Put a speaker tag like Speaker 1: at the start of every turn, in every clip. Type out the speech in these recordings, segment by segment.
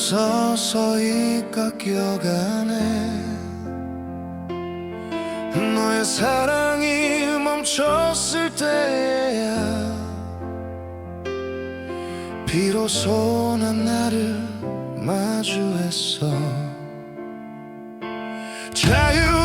Speaker 1: 서서히 깎여가네. 너의 사랑이 멈췄을 때야. 비로소 난 나를 마주했어. 자유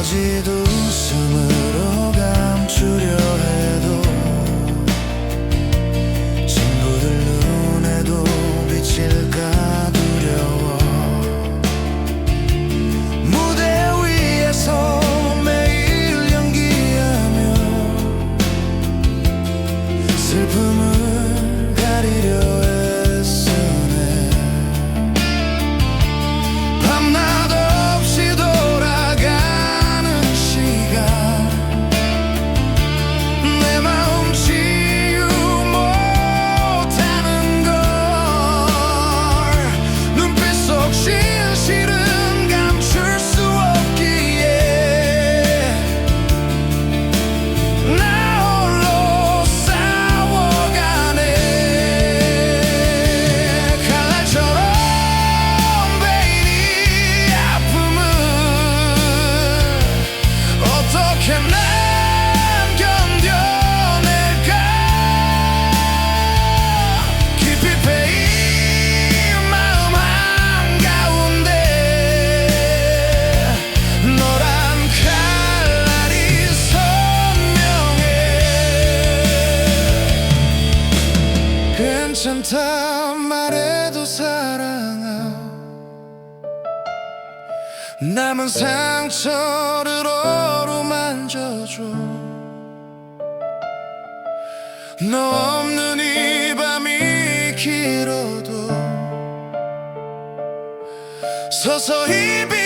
Speaker 1: 터지도 웃음을 괜찮다 말해도 사랑아. 남은 상처를 어루만져줘. 너 없는 이 밤이 길어도 서서히 비